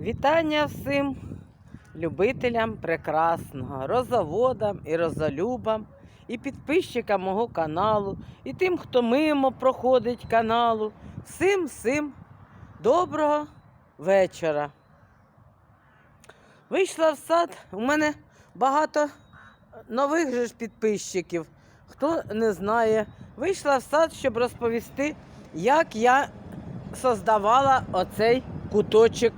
Вітання всім любителям прекрасного, розоводам і розолюбам, і підписчикам мого каналу, і тим, хто мимо проходить каналу. Всім всім доброго вечора. Вийшла в сад, у мене багато нових же ж підписчиків. Хто не знає, вийшла в сад, щоб розповісти, як я создавала оцей куточок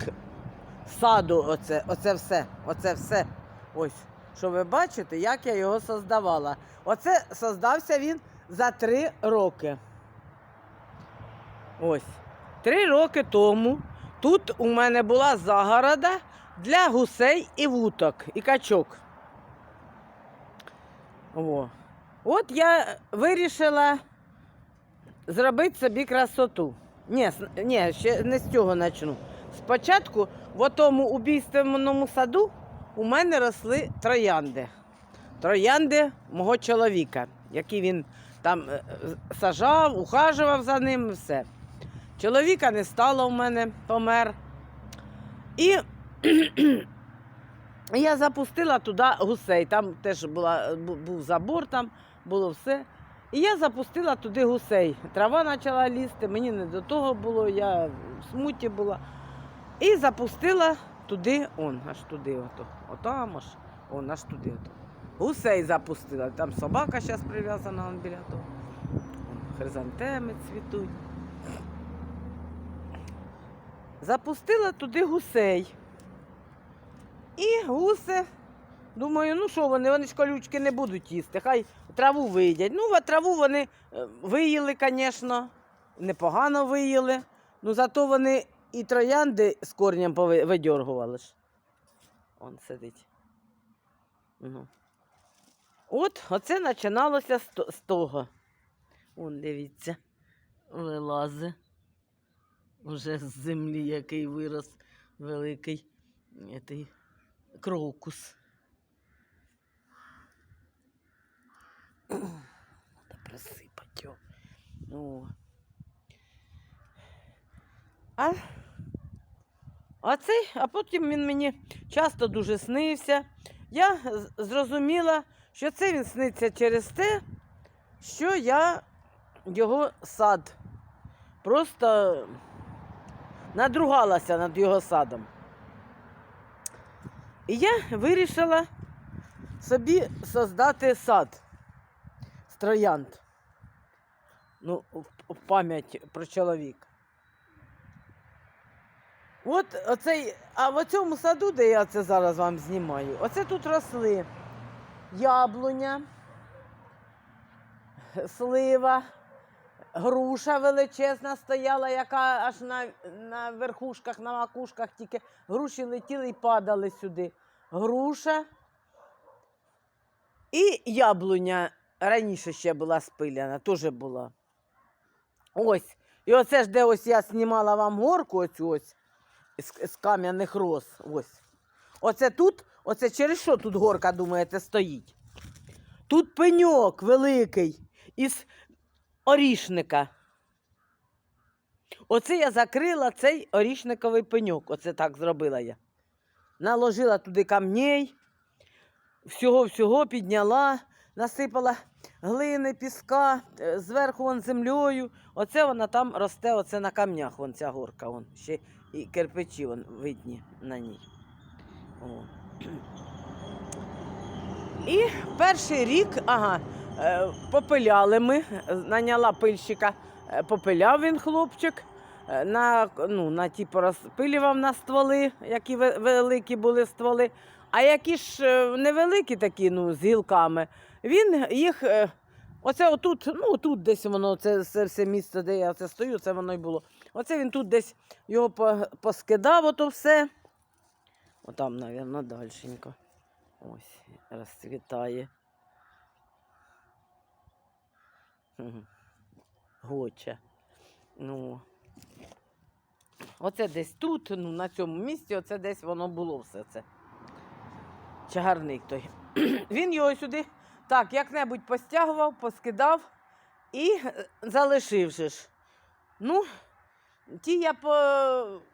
саду. Оце, оце все. Оце все. Ось. Що ви бачите, як я його создавала. Оце создався він за три роки. Ось. Три роки тому тут у мене була загорода для гусей і вуток, і качок. О. От я вирішила зробити собі красоту. Ні, ні, ще не з цього почну. Спочатку в тому убійственному саду у мене росли троянди. Троянди мого чоловіка, які він там е, е, сажав, ухажував за ним, все. Чоловіка не стало в мене, помер. І я запустила туди гусей. Там теж була, був забор, там було все. І я запустила туди гусей. Трава почала лізти, мені не до того було, я в смуті була. І запустила туди, он, аж туди, ото. Отам аж, он аж туди. Ото. Гусей запустила. Там собака зараз прив'язана он біля того. Хризантеми цвітуть. Запустила туди гусей. І гуси, думаю, ну що вони, вони ж колючки не будуть їсти, хай траву виїдять. Ну, а траву вони е, виїли, звісно, непогано виїли. Ну, зато вони і троянди з корнем пови- видьоргували ж. Он сидить. Ну. От, оце починалося з, того. Он, дивіться, вилази. Уже з землі який вирос великий етий крокус. Треба присипати його. О. А, а цей, а потім він мені часто дуже снився. Я зрозуміла, що це він сниться через те, що я його сад просто надругалася над його садом. І я вирішила собі создати сад з троянд. Ну, в, пам'ять про чоловіка. От оцей, а в цьому саду, де я це зараз вам знімаю, оце тут росли яблуня, слива, груша величезна стояла, яка аж на, на верхушках, на макушках тільки груші летіли і падали сюди. Груша і яблуня раніше ще була спиляна, теж була. Ось. І оце ж де ось я знімала вам горку оцю ось з, кам'яних роз. Ось. Оце тут, оце через що тут горка, думаєте, стоїть? Тут пеньок великий із орішника. Оце я закрила цей орішниковий пеньок. Оце так зробила я. Наложила туди камней, всього-всього підняла, насипала глини, піска, е, зверху вон землею. Оце вона там росте, оце на камнях, вон ця горка, вон, ще і кирпичі вон, видні на ній. О. І перший рік, ага, е, попиляли ми, е, наняла пильщика, попиляв він хлопчик, на, ну, на ті порозпилював на стволи, які великі були стволи. А які ж невеликі такі, ну, з гілками, він їх. е, Оце отут, ну тут десь воно, це, це все місце, де я це стою, це воно й було. Оце він тут десь його поскидав, ото все. Отам, мабуть, дальшенько. Ось, розцвітає. Гоча. Ну. Оце десь тут, ну, на цьому місці, оце десь воно було все це. Чагарник той. Він його сюди так, як-небудь постягував, поскидав і е, залишив же ж. Ну, Ті я по,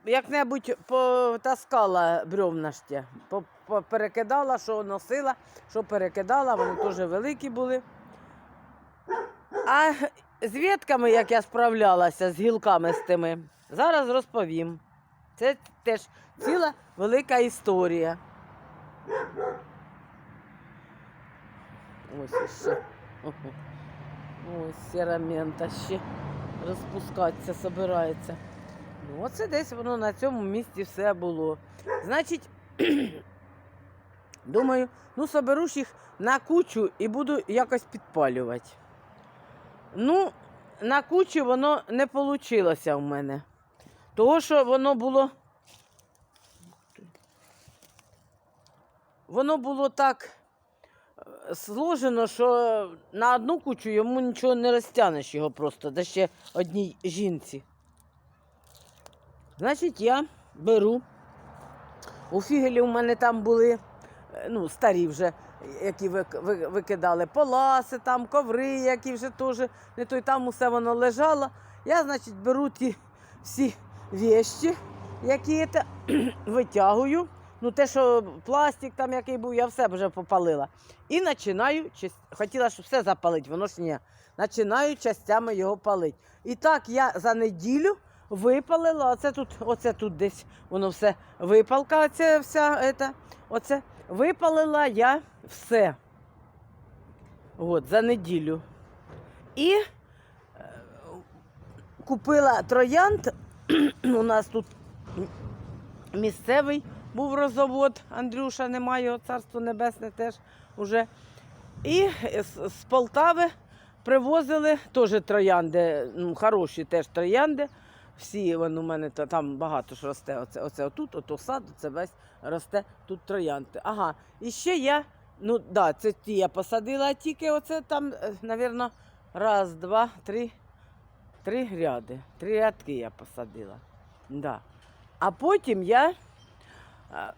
як-небудь потаскала бревна ж ті, по, по- перекидала, що носила, що перекидала, вони теж великі були. А з ветками, як я справлялася, з гілками з тими, зараз розповім. Це теж ціла велика історія. Ось ще. Ось серамента ще розпускатися, собирається. Ну, оце десь воно на цьому місці все було. Значить, думаю, ну соберу ж їх на кучу і буду якось підпалювати. Ну, на кучу воно не вийшло в мене. Того, що воно було. Воно було так сложено, що на одну кучу йому нічого не розтягнеш його просто, да ще одній жінці. Значить, я беру. У фігелі у мене там були е, ну, старі вже, які викидали поласи, там, коври, які вже теж не той там усе воно лежало. Я, значить, беру ті всі вещі, які витягую. Ну, те, що пластик там який був, я все вже попалила. І починаю, хотіла, щоб все запалити, воно ж ні. Починаю частями його палити. І так я за неділю випалила, оце тут, оце тут десь воно все випалка, оце вся ета, оце випалила я все. От, за неділю. І е, купила троянд. У нас тут місцевий був розовод. Андрюша немає, царство небесне теж уже. І з, Полтави привозили теж троянди, ну, хороші теж троянди. Всі вони у мене там багато ж росте. Оце, оце отут, ото сад, це весь росте тут троянди. Ага. І ще я, ну да, це ті я посадила тільки оце там, мабуть, раз, два, три, три гряди. Три рядки я посадила. Да. А потім я е,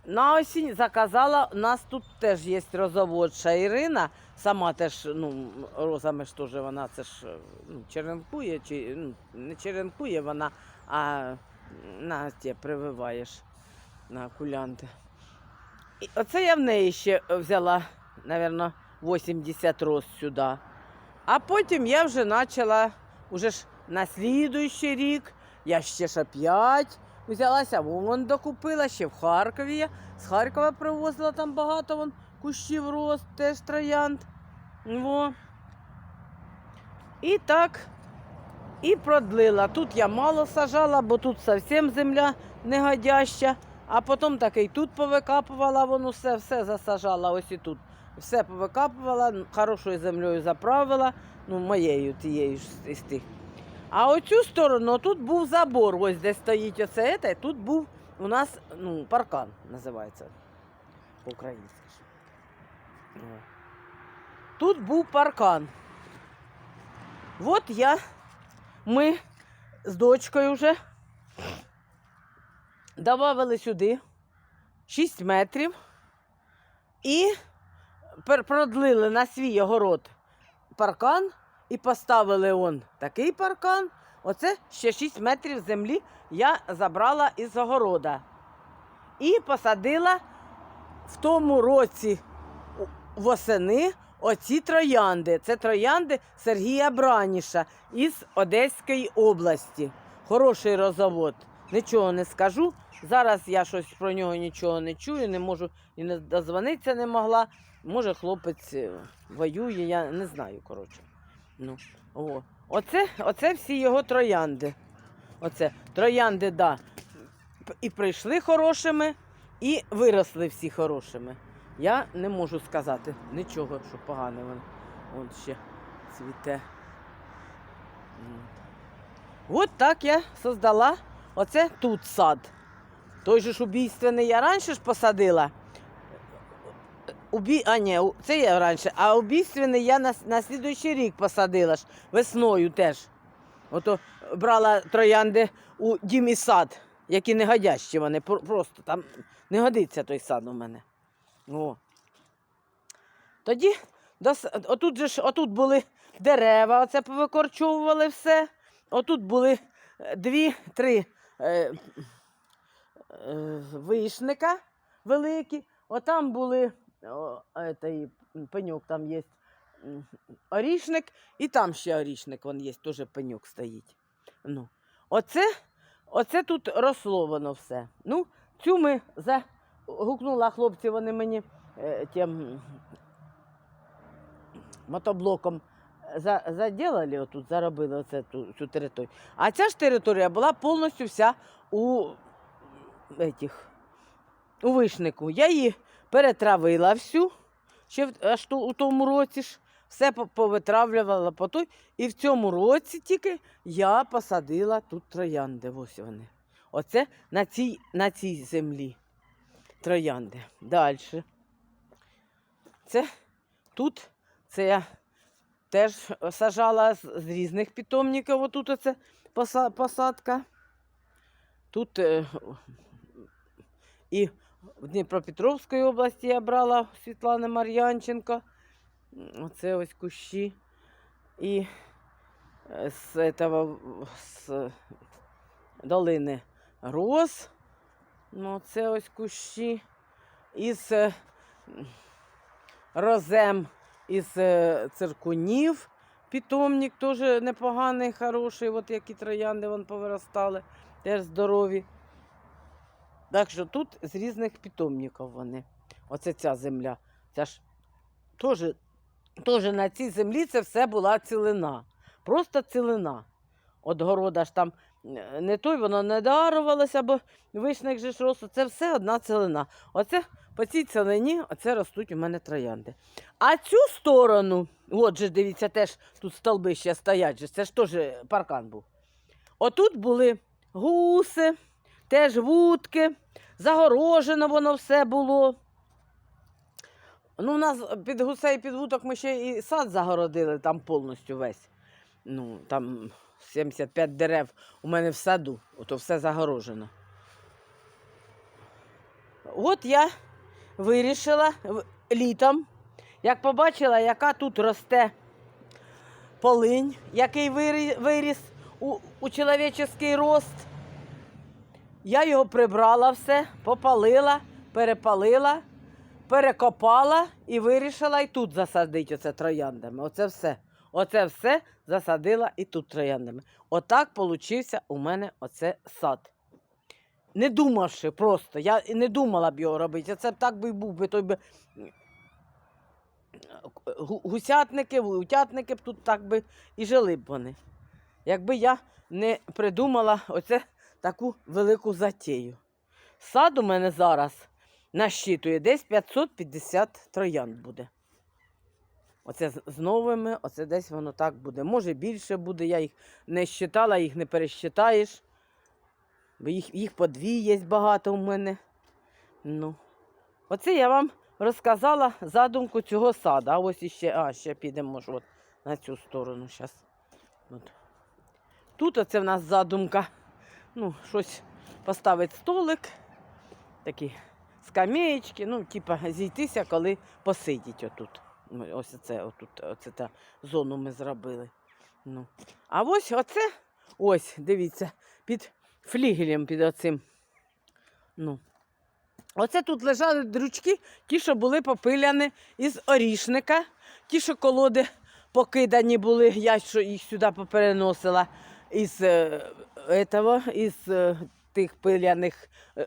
на осінь заказала, у нас тут теж є розоводша Ірина, сама теж, ну, розами ж теж вона це ж ну, черенкує, чи ну, не черенкує вона, а на ті прививаєш на кулянти. І оце я в неї ще взяла, мабуть, 80 роз сюди. А потім я вже почала, уже ж на слідуючий рік, я ще ж опять взялася, вон докупила, ще в Харкові. З Харкова привозила там багато вон, кущів роз, теж троянд. Во. І так, і продлила. Тут я мало сажала, бо тут зовсім земля негодяща. А потім таки й тут повикапувала, воно все, все засажала, ось і тут. Все повикапувала, хорошою землею заправила, ну, моєю тією з- тих. А оцю сторону тут був забор, ось де стоїть оце, ете, тут був у нас ну, паркан називається по-українськи. Тут був паркан. От я, ми з дочкою вже додали сюди 6 метрів і продлили на свій огород паркан і поставили он такий паркан. Оце ще 6 метрів землі я забрала із огорода. І посадила в тому році восени оці троянди. Це троянди Сергія Браніша із Одеської області. Хороший розовод. Нічого не скажу. Зараз я щось про нього нічого не чую, не можу і не дозвонитися не могла. Може, хлопець е, воює, я не знаю, коротше. Ну, о. Оце, оце всі його троянди. Оце троянди, да. І прийшли хорошими, і виросли всі хорошими. Я не можу сказати нічого, що погане воно. Вон ще цвіте. От так я создала оце тут сад. Той же ж убійственний я раніше ж посадила. Убі... А, ні, це я раніше, а убійственний я на, на слідуючий рік посадила ж весною теж. Ото брала троянди у дімі сад, які не годящі вони. Просто там не годиться той сад у мене. О. Тоді дос- отут же ж отут були дерева, оце повикорчовували все. Отут були е, дві, три е, е, вишника великі. Отам були о, етий, пеньок, там є орішник, і там ще орішник, вон є, теж пеньок стоїть. Ну. Оце, оце тут росло воно все. Ну, цю ми загукнула хлопці, вони мені е, тим мотоблоком за, заділили отут, заробили оце, ту, цю територію. А ця ж територія була повністю вся у, этих, у вишнику. Я її перетравила всю, ще аж у тому році ж. Все повитравлювала по той. І в цьому році тільки я посадила тут троянди. Ось вони. Оце на цій, на цій землі. Троянди. Далі. Це тут це я теж сажала з, з різних питомників. Отут оце посадка. Тут е, і в Дніпропетровській області я брала Світлани Мар'янченко. Оце ось кущі. І е, з, этого, з долини роз. Ну, це ось кущі. Із е, розем із е, циркунів. Питомник теж непоганий, хороший, от які троянди вон повиростали, теж здорові. Так що тут з різних питомників вони. Оце ця земля. Ця ж теж, теж на цій землі це все була цілина. Просто цілина. От города ж там е, не той, воно не дарувалося, бо вишник же ж рос. Це все одна цілина. Оце по цій цілині оце ростуть у мене троянди. А цю сторону, от же дивіться, теж тут столби ще стоять, це ж теж паркан був. Отут були гуси, теж вудки, загорожено воно все було. Ну, у нас під гусей, під вудок ми ще і сад загородили там повністю весь. Ну, там 75 дерев у мене в саду, ото все загорожено. От я вирішила літом, як побачила, яка тут росте полинь, який виріс у, у чоловічий рост. Я його прибрала все, попалила, перепалила, перекопала і вирішила і тут засадити оце трояндами. Оце все. Оце все засадила і тут трояндами. Отак получився у мене оце сад. Не думавши просто, я не думала б його робити. Це б так би був би той би. Гусятники, утятники б тут так би і жили б вони. Якби я не придумала оце таку велику затію. Сад у мене зараз насчитує десь 550 троянд буде. Оце з- новими, оце десь воно так буде. Може більше буде, я їх не щитала, їх не пересчитаєш. Бо їх, їх по дві є багато у мене. Ну. Оце я вам розказала задумку цього сада. А ось іще, а, ще підемо от, на цю сторону зараз. Тут оце в нас задумка. Ну, щось поставити столик, такі скамеєчки, ну, типа зійтися, коли посидіть отут. Ось це, отут, оце та зону ми зробили. Ну. А ось оце, ось, дивіться, під флігелем, під оцим. Ну. Оце тут лежали дрючки, ті, що були попиляні із орішника, ті, що колоди покидані були, я що їх сюди попереносила із, е, этого, із е, тих пиляних е,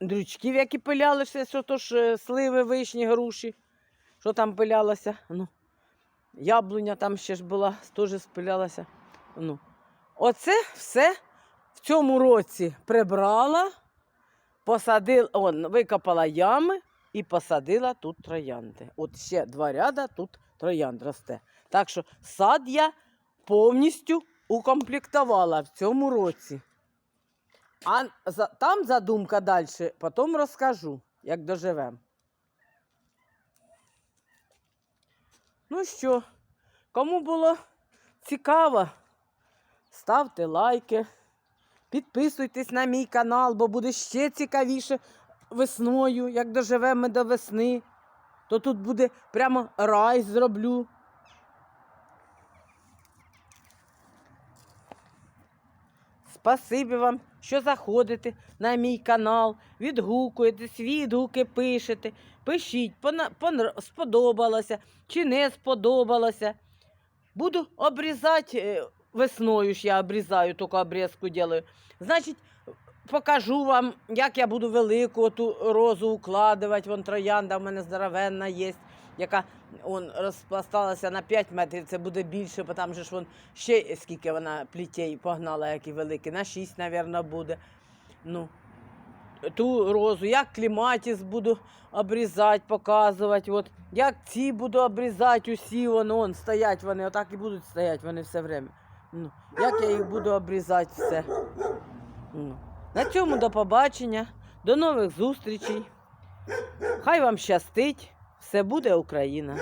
дрючків, які пилялися, що то ж е, сливи, вишні, груші. Що там пилялося? Ну, яблуня там ще ж була, теж спилялася. Ну. Оце все в цьому році прибрала, посадила, он, викопала ями і посадила тут троянди. От ще два ряда тут троянд росте. Так що сад я повністю укомплектувала в цьому році. А там задумка далі, потім розкажу, як доживемо. Ну що, кому було цікаво, ставте лайки, підписуйтесь на мій канал, бо буде ще цікавіше весною, як доживемо ми до весни. То тут буде прямо рай зроблю. Спасибі вам, що заходите на мій канал, відгукуєтесь, відгуки пишете. Пишіть, пона- сподобалося чи не сподобалося. Буду обрізати е, весною ж я обрізаю, тільки обрізку делаю. Значить, покажу вам, як я буду велику ту розу укладувати. Вон троянда в мене здоровенна є, яка он, розпласталася на 5 метрів, це буде більше, бо там же ж вон ще скільки вона плітей погнала, які великі, на 6, мабуть, буде. Ну, ту розу, як кліматіс буду обрізати, показувати. От, як ці буду обрізати, усі вони он, стоять вони, отак і будуть стояти вони все время. Ну, як я їх буду обрізати все. Ну. На цьому до побачення, до нових зустрічей. Хай вам щастить, все буде Україна.